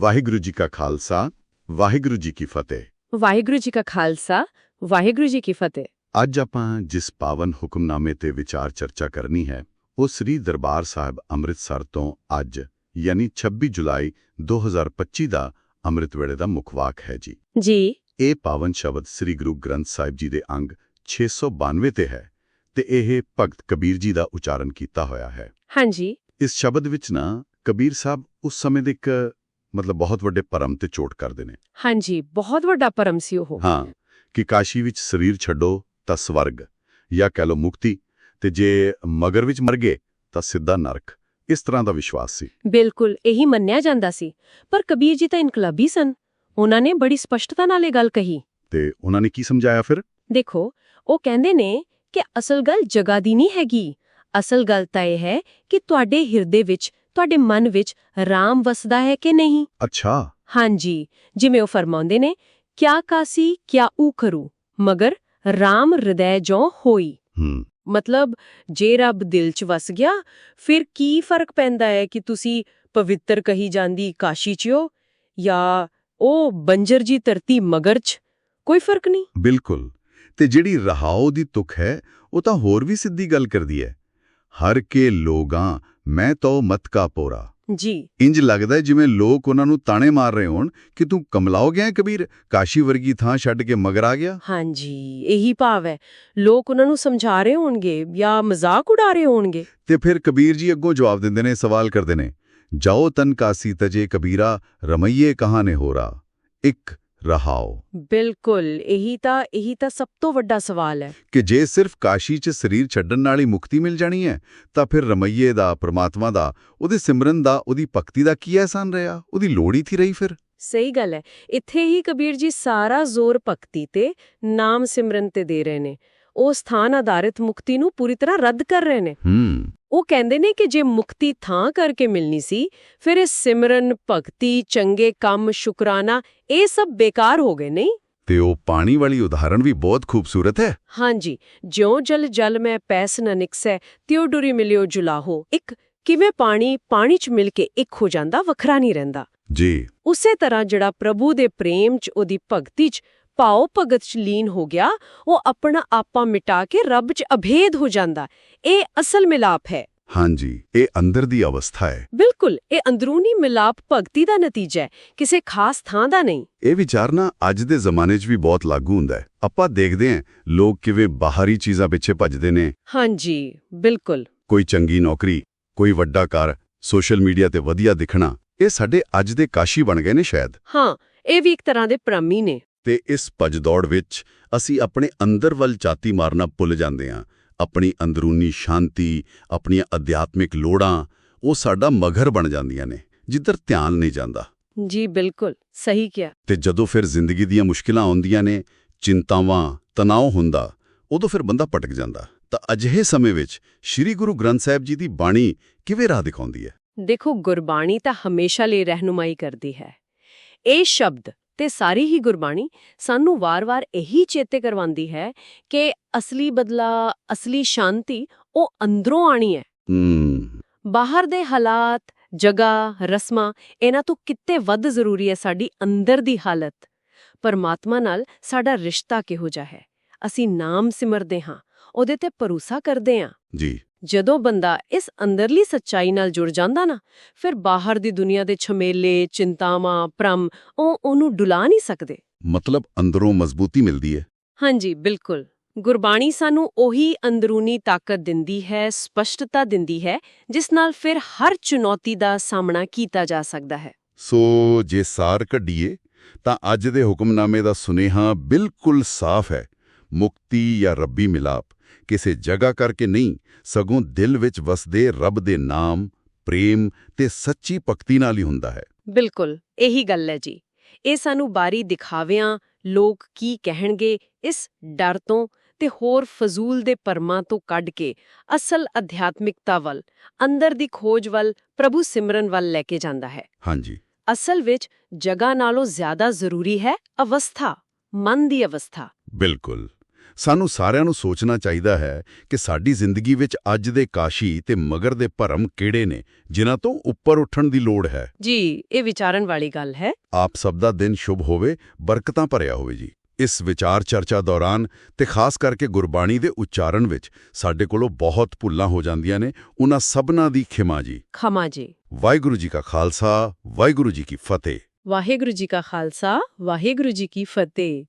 ਵਾਹਿਗੁਰੂ ਜੀ ਕਾ ਖਾਲਸਾ ਵਾਹਿਗੁਰੂ ਜੀ ਕੀ ਫਤਿਹ। ਵਾਹਿਗੁਰੂ ਜੀ ਕਾ ਖਾਲਸਾ ਵਾਹਿਗੁਰੂ ਜੀ ਕੀ ਫਤਿਹ। ਅੱਜ ਆਪਾਂ ਜਿਸ ਪਾਵਨ ਹੁਕਮਨਾਮੇ ਤੇ ਵਿਚਾਰ ਚਰਚਾ ਕਰਨੀ ਹੈ ਉਹ ਸ੍ਰੀ ਦਰਬਾਰ ਸਾਹਿਬ ਅੰਮ੍ਰਿਤਸਰ ਤੋਂ ਅੱਜ ਯਾਨੀ 26 ਜੁਲਾਈ 2025 ਦਾ ਅੰਮ੍ਰਿਤ ਵੇਲੇ ਦਾ ਮੁੱਖ ਵਾਕ ਹੈ ਜੀ। ਜੀ। ਇਹ ਪਾਵਨ ਸ਼ਬਦ ਸ੍ਰੀ ਗੁਰੂ ਗ੍ਰੰਥ ਸਾਹਿਬ ਜੀ ਦੇ ਅੰਗ 692 ਤੇ ਹੈ ਤੇ ਇਹ ਭਗਤ ਕਬੀਰ ਜੀ ਦਾ ਉਚਾਰਨ ਕੀਤਾ ਹੋਇਆ ਹੈ। ਹਾਂਜੀ। ਇਸ ਸ਼ਬਦ ਵਿੱਚ ਨਾ ਕਬੀਰ ਸਾਹਿਬ ਉਸ ਸਮੇਂ ਦੇ ਇੱਕ ਮਤਲਬ ਬਹੁਤ ਵੱਡੇ ਪਰਮ ਤੇ ਚੋਟ ਕਰਦੇ ਨੇ। ਹਾਂਜੀ ਬਹੁਤ ਵੱਡਾ ਪਰਮ ਸੀ ਉਹ। ਹਾਂ ਕਿ ਕਾਸ਼ੀ ਵਿੱਚ ਸਰੀਰ ਛੱਡੋ ਤਾਂ ਸਵਰਗ ਜਾਂ ਕਹਿ ਲਓ ਮੁਕਤੀ ਤੇ ਜੇ ਮਗਰ ਵਿੱਚ ਮਰ ਗਏ ਤਾਂ ਸਿੱਧਾ ਨਰਕ। ਇਸ ਤਰ੍ਹਾਂ ਦਾ ਵਿਸ਼ਵਾਸ ਸੀ। ਬਿਲਕੁਲ ਇਹੀ ਮੰਨਿਆ ਜਾਂਦਾ ਸੀ। ਪਰ ਕਬੀਰ ਜੀ ਤਾਂ ਇਨਕਲਾਬੀ ਸਨ। ਉਹਨਾਂ ਨੇ ਬੜੀ ਸਪਸ਼ਟਤਾ ਨਾਲ ਇਹ ਗੱਲ ਕਹੀ। ਤੇ ਉਹਨਾਂ ਨੇ ਕੀ ਸਮਝਾਇਆ ਫਿਰ? ਦੇਖੋ ਉਹ ਕਹਿੰਦੇ ਨੇ ਕਿ ਅਸਲ ਗੱਲ ਜਗ੍ਹਾ ਦੀ ਨਹੀਂ ਹੈਗੀ। ਅਸਲ ਗੱਲ ਤਾਂ ਇਹ ਹੈ ਕਿ ਤੁਹਾਡੇ ਹਿਰਦੇ ਵਿੱਚ ਤੁਹਾਡੇ ਮਨ ਵਿੱਚ ਰਾਮ ਵਸਦਾ ਹੈ ਕਿ ਨਹੀਂ? ਅੱਛਾ। ਹਾਂਜੀ ਜਿਵੇਂ ਉਹ ਫਰਮਾਉਂਦੇ ਨੇ ਕਿਆ ਕਾਸੀ ਕਿਆ ਊ ਕਰੂ? ਮਗਰ ਰਾਮ ਹਿਰਦੈ ਜੋ ਹੋਈ। ਮਤਲਬ ਜੇ ਰੱਬ ਦਿਲ 'ਚ ਵਸ ਗਿਆ ਫਿਰ ਕੀ ਫ਼ਰਕ ਪੈਂਦਾ ਹੈ ਕਿ ਤੁਸੀਂ ਪਵਿੱਤਰ ਕਹੀ ਜਾਂਦੀ ਕਾਸ਼ੀ 'ਚ ਹੋ? ਜਾਂ ਉਹ ਬੰਜਰ ਜੀ ਧਰਤੀ ਮਗਰ 'ਚ? ਕੋਈ ਫ਼ਰਕ ਨਹੀਂ? ਬਿਲਕੁਲ। ਤੇ ਜਿਹੜੀ ਰਹਾਓ ਦੀ ਤੁਕ ਹੈ ਉਹ ਤਾਂ ਹੋਰ ਵੀ ਸਿੱਧੀ ਗੱਲ ਕਰਦੀ ਹੈ। ਹਰ ਕੇ ਲੋਗਾਂ ਮੈਂ ਤੋ ਮਤ ਕਾ ਪੋਰਾ। ਜੀ। ਇੰਜ ਲੱਗਦਾ ਜਿਵੇਂ ਲੋਕ ਉਹਨਾਂ ਨੂੰ ਤਾਣੇ ਮਾਰ ਰਹੇ ਹੋਣ ਕਿ ਤੂੰ ਕਮਲਾਓ ਗਿਆ ਹੈ ਕਬੀਰ? ਕਾਸ਼ੀ ਵਰਗੀ ਥਾਂ ਛੱਡ ਕੇ ਮਗਰ ਆ ਗਿਆ? ਹਾਂਜੀ ਇਹੀ ਭਾਵ ਹੈ। ਲੋਕ ਉਹਨਾਂ ਨੂੰ ਸਮਝਾ ਰਹੇ ਹੋਣਗੇ ਜਾਂ ਮਜ਼ਾਕ ਉਡਾ ਰਹੇ ਹੋਣਗੇ? ਤੇ ਫਿਰ ਕਬੀਰ ਜੀ ਅੱਗੋਂ ਜਵਾਬ ਦਿੰਦੇ ਨੇ ਸਵਾਲ ਕਰਦੇ ਨੇ ਜਾਓ ਤਨ ਕਾਸੀ ਤਜੇ ਕਬੀਰਾ ਰਮਈਏ ਕਹਾਨੇ ਹੋਰਾ? ਇੱਕ ਰਹਾਓ। ਬਿਲਕੁਲ ਇਹੀ ਤਾਂ ਇਹੀ ਤਾਂ ਸਭ ਤੋਂ ਵੱਡਾ ਸਵਾਲ ਹੈ। ਕਿ ਜੇ ਸਿਰਫ ਕਾਸ਼ੀ 'ਚ ਸਰੀਰ ਛੱਡਣ ਨਾਲ ਹੀ ਮੁਕਤੀ ਮਿਲ ਜਾਣੀ ਹੈ ਤਾਂ ਫਿਰ ਰਮਈਏ ਦਾ ਪ੍ਰਮਾਤਮਾ ਦਾ ਉਹਦੇ ਸਿਮਰਨ ਦਾ ਉਹਦੀ ਭਗਤੀ ਦਾ ਕੀ ਐਹਸਾਨ ਰਿਹਾ? ਉਹਦੀ ਲੋੜ ਹੀ ਥੀ ਰਹੀ ਫਿਰ। ਸਹੀ ਗੱਲ ਹੈ। ਇੱਥੇ ਹੀ ਕਬੀਰ ਜੀ ਸਾਰਾ ਜ਼ੋਰ ਭਗਤੀ ਤੇ ਨਾਮ ਸਿਮਰਨ ਤੇ ਦੇ ਰਹੇ ਨੇ। ਉਹ ਸਥਾਨ ਆਧਾਰਿਤ ਮੁਕਤੀ ਨੂੰ ਪੂਰੀ ਤਰ੍ਹਾਂ ਰੱਦ ਕਰ ਰਹੇ ਨੇ। ਹੂੰ। ਉਹ ਕਹਿੰਦੇ ਨੇ ਕਿ ਜੇ ਮੁਕਤੀ ਥਾਂ ਕਰਕੇ ਮਿਲਣੀ ਸੀ ਫਿਰ ਇਹ ਸਿਮਰਨ ਭਗਤੀ ਚੰਗੇ ਕੰਮ ਸ਼ੁਕਰਾਨਾ ਇਹ ਸਭ ਬੇਕਾਰ ਹੋ ਗਏ ਨਹੀਂ? ਤੇ ਉਹ ਪਾਣੀ ਵਾਲੀ ਉਦਾਹਰਣ ਵੀ ਬਹੁਤ ਖੂਬਸੂਰਤ ਹੈ। ਹਾਂਜੀ ਜਿਉ ਜਲ ਜਲ ਮੈਂ ਪੈਸ ਨ ਨਿਕਸੈ ਤਿਉ ਡੁਰੀ ਮਿਲਿਓ ਜੁਲਾਹੋ। ਇੱਕ ਕਿਵੇਂ ਪਾਣੀ ਪਾਣੀ 'ਚ ਮਿਲ ਕੇ ਇੱਕ ਹੋ ਜਾਂਦਾ ਵੱਖਰਾ ਨਹੀਂ ਰਹਿੰਦਾ। ਜੀ। ਉਸੇ ਤਰ੍ਹਾਂ ਜਿਹੜਾ ਪ੍ਰਭੂ ਦੇ ਪ੍ਰੇਮ 'ਚ ਉਹਦੀ ਭਗਤੀ 'ਚ ਭਾਉ ਭਗਤ 'ਚ ਲੀਨ ਹੋ ਗਿਆ ਉਹ ਆਪਣਾ ਆਪਾ ਮਿਟਾ ਕੇ ਰੱਬ 'ਚ ਅਭੇਦ ਹੋ ਜਾਂਦਾ। ਇਹ ਅਸਲ ਮਿਲਾਪ ਹੈ। ਹਾਂਜੀ ਇਹ ਅੰਦਰ ਦੀ ਅਵਸਥਾ ਹੈ। ਬਿਲਕੁਲ ਇਹ ਅੰਦਰੂਨੀ ਮਿਲਾਪ ਭਗਤੀ ਦਾ ਨਤੀਜਾ ਹੈ ਕਿਸੇ ਖਾਸ ਥਾਂ ਦਾ ਨਹੀਂ। ਇਹ ਵਿਚਾਰ ਨਾ ਅੱਜ ਦੇ ਜ਼ਮਾਨੇ 'ਚ ਵੀ ਬਹੁਤ ਲਾਗੂ ਹੁੰਦਾ ਹੈ। ਆਪਾਂ ਦੇਖਦੇ ਹਾਂ ਲੋਕ ਕਿਵੇਂ ਬਾਹਰੀ ਚੀਜ਼ਾਂ ਪਿੱਛੇ ਭੱਜਦੇ ਨੇ। ਹਾਂਜੀ ਬਿਲਕੁਲ। ਕੋਈ ਚੰਗੀ ਨੌਕਰੀ ਕੋਈ ਵੱਡਾ ਕਾਰ ਸੋਸ਼ਲ ਮੀਡੀਆ ਤੇ ਵਧੀਆ ਦਿਖਣਾ ਇਹ ਸਾਡੇ ਅੱਜ ਦੇ ਕਾਸ਼ੀ ਬਣ ਗਏ ਨੇ ਸ਼ਾਇਦ। ਹਾਂ ਇਹ ਵੀ ਇੱਕ ਤਰ੍ਹਾਂ ਦੇ ਪ੍ਰਾਮੀ ਨੇ। ਤੇ ਇਸ ਭਜਦੌੜ ਵਿੱਚ ਅਸੀਂ ਆਪਣੇ ਅੰਦਰ ਵੱਲ ਚਾਤੀ ਮਾਰਨਾ ਭੁੱਲ ਜਾਂਦੇ ਹਾਂ। ਆਪਣੀ ਅੰਦਰੂਨੀ ਸ਼ਾਂਤੀ ਆਪਣੀਆਂ ਅਧਿਆਤਮਿਕ ਲੋੜਾਂ ਉਹ ਸਾਡਾ ਮਗਰ ਬਣ ਜਾਂਦੀਆਂ ਨੇ ਜਿੱਧਰ ਧਿਆਨ ਨਹੀਂ ਜਾਂਦਾ। ਜੀ ਬਿਲਕੁਲ ਸਹੀ ਕਿਹਾ। ਤੇ ਜਦੋਂ ਫਿਰ ਜ਼ਿੰਦਗੀ ਦੀਆਂ ਮੁਸ਼ਕਿਲਾਂ ਆਉਂਦੀਆਂ ਨੇ ਚਿੰਤਾਵਾਂ ਤਣਾਅ ਹੁੰਦਾ ਉਦੋਂ ਫਿਰ ਬੰਦਾ ਭਟਕ ਜਾਂਦਾ। ਤਾਂ ਅਜਿਹੇ ਸਮੇਂ ਵਿੱਚ ਸ੍ਰੀ ਗੁਰੂ ਗ੍ਰੰਥ ਸਾਹਿਬ ਜੀ ਦੀ ਬਾਣੀ ਕਿਵੇਂ ਰਾਹ ਦਿਖਾਉਂਦੀ ਹੈ? ਦੇਖੋ ਗੁਰਬਾਣੀ ਤਾਂ ਹਮੇਸ਼ਾ ਲਈ ਰਹਿਨੁਮਾਈ ਕਰਦੀ ਹੈ। ਇਹ ਸ਼ਬਦ ਤੇ ਸਾਰੀ ਹੀ ਗੁਰਬਾਣੀ ਸਾਨੂੰ ਵਾਰ-ਵਾਰ ਇਹੀ ਚੇਤੇ ਕਰਵਾਉਂਦੀ ਹੈ ਕਿ ਅਸਲੀ ਬਦਲਾ ਅਸਲੀ ਸ਼ਾਂਤੀ ਉਹ ਅੰਦਰੋਂ ਆਣੀ ਹੈ। ਬਾਹਰ ਦੇ ਹਾਲਾਤ ਜਗ੍ਹਾ ਰਸਮਾਂ ਇਹਨਾਂ ਤੋਂ ਕਿਤੇ ਵੱਧ ਜ਼ਰੂਰੀ ਹੈ ਸਾਡੀ ਅੰਦਰ ਦੀ ਹਾਲਤ। ਪਰਮਾਤਮਾ ਨਾਲ ਸਾਡਾ ਰਿਸ਼ਤਾ ਕਿਹੋ ਜਿਹਾ ਹੈ? ਅਸੀਂ ਨਾਮ ਸਿਮਰਦੇ ਹਾਂ ਉਹਦੇ ਤੇ ਭਰੋਸਾ ਕਰਦੇ ਹਾਂ। ਜੀ। ਜਦੋਂ ਬੰਦਾ ਇਸ ਅੰਦਰਲੀ ਸੱਚਾਈ ਨਾਲ ਜੁੜ ਜਾਂਦਾ ਨਾ ਫਿਰ ਬਾਹਰ ਦੀ ਦੁਨੀਆ ਦੇ ਝਮੇਲੇ ਚਿੰਤਾਵਾਂ ਭ੍ਰਮ ਉਹ ਉਹਨੂੰ ਡੁਲਾ ਨਹੀਂ ਸਕਦੇ। ਮਤਲਬ ਅੰਦਰੋਂ ਮਜ਼ਬੂਤੀ ਮਿਲਦੀ ਹੈ। ਹਾਂਜੀ ਬਿਲਕੁਲ। ਗੁਰਬਾਣੀ ਸਾਨੂੰ ਉਹੀ ਅੰਦਰੂਨੀ ਤਾਕਤ ਦਿੰਦੀ ਹੈ ਸਪਸ਼ਟਤਾ ਦਿੰਦੀ ਹੈ ਜਿਸ ਨਾਲ ਫਿਰ ਹਰ ਚੁਣੌਤੀ ਦਾ ਸਾਹਮਣਾ ਕੀਤਾ ਜਾ ਸਕਦਾ ਹੈ। ਸੋ ਜੇ ਸਾਰ ਕੱਢੀਏ ਤਾਂ ਅੱਜ ਦੇ ਹੁਕਮਨਾਮੇ ਦਾ ਸੁਨੇਹਾ ਬਿਲਕੁਲ ਸਾਫ਼ ਹੈ। ਮੁਕਤੀ ਜਾਂ ਰੱਬੀ ਮਿਲਾਪ। ਕਿਸੇ ਜਗ੍ਹਾ ਕਰਕੇ ਨਹੀਂ ਸਗੋਂ ਦਿਲ ਵਿੱਚ ਵਸਦੇ ਰੱਬ ਦੇ ਨਾਮ ਪ੍ਰੇਮ ਤੇ ਸੱਚੀ ਭਗਤੀ ਨਾਲ ਹੀ ਹੁੰਦਾ ਹੈ। ਬਿਲਕੁਲ ਇਹੀ ਗੱਲ ਹੈ ਜੀ। ਇਹ ਸਾਨੂੰ ਬਾਰੀ ਦਿਖਾਵਿਆਂ ਲੋਕ ਕੀ ਕਹਿਣਗੇ ਇਸ ਡਰ ਤੋਂ ਤੇ ਹੋਰ ਫਜ਼ੂਲ ਦੇ ਪਰਮਾਂ ਤੋਂ ਕੱਢ ਕੇ ਅਸਲ ਅਧਿਆਤਮਿਕਤਾ ਵੱਲ ਅੰਦਰ ਦੀ ਖੋਜ ਵੱਲ ਪ੍ਰਭੂ ਸਿਮਰਨ ਵੱਲ ਲੈ ਕੇ ਜਾਂਦਾ ਹੈ। ਹਾਂਜੀ। ਅਸਲ ਵਿੱਚ ਜਗ੍ਹਾ ਨਾਲੋਂ ਜ਼ਿਆਦਾ ਜ਼ਰੂਰੀ ਹੈ ਅਵਸਥਾ ਮਨ ਦੀ ਅਵਸਥਾ। ਬਿਲਕੁਲ। ਸਾਨੂੰ ਸਾਰਿਆਂ ਨੂੰ ਸੋਚਣਾ ਚਾਹੀਦਾ ਹੈ ਕਿ ਸਾਡੀ ਜ਼ਿੰਦਗੀ ਵਿੱਚ ਅੱਜ ਦੇ ਕਾਸ਼ੀ ਤੇ ਮਗਰ ਦੇ ਭਰਮ ਕਿਹੜੇ ਨੇ ਜਿਨ੍ਹਾਂ ਤੋਂ ਉੱਪਰ ਉੱਠਣ ਦੀ ਲੋੜ ਹੈ। ਜੀ ਇਹ ਵਿਚਾਰਨ ਵਾਲੀ ਗੱਲ ਹੈ। ਆਪ ਸਭ ਦਾ ਦਿਨ ਸ਼ੁਭ ਹੋਵੇ ਬਰਕਤਾਂ ਭਰਿਆ ਹੋਵੇ ਜੀ। ਇਸ ਵਿਚਾਰ ਚਰਚਾ ਦੌਰਾਨ ਤੇ ਖਾਸ ਕਰਕੇ ਗੁਰਬਾਣੀ ਦੇ ਉਚਾਰਨ ਵਿੱਚ ਸਾਡੇ ਕੋਲੋਂ ਬਹੁਤ ਭੁੱਲਾਂ ਹੋ ਜਾਂਦੀਆਂ ਨੇ ਉਹਨਾਂ ਸਭਨਾਂ ਦੀ ਖਿਮਾ ਜੀ। ਖਮਾ ਜੀ। ਵਾਹਿਗੁਰੂ ਜੀ ਕਾ ਖਾਲਸਾ ਵਾਹਿਗੁਰੂ ਜੀ ਕੀ ਫਤਿਹ। ਵਾਹਿਗੁਰੂ ਜੀ ਕਾ ਖਾਲਸਾ ਵਾਹਿਗੁਰੂ ਜੀ ਕੀ ਫਤਿਹ।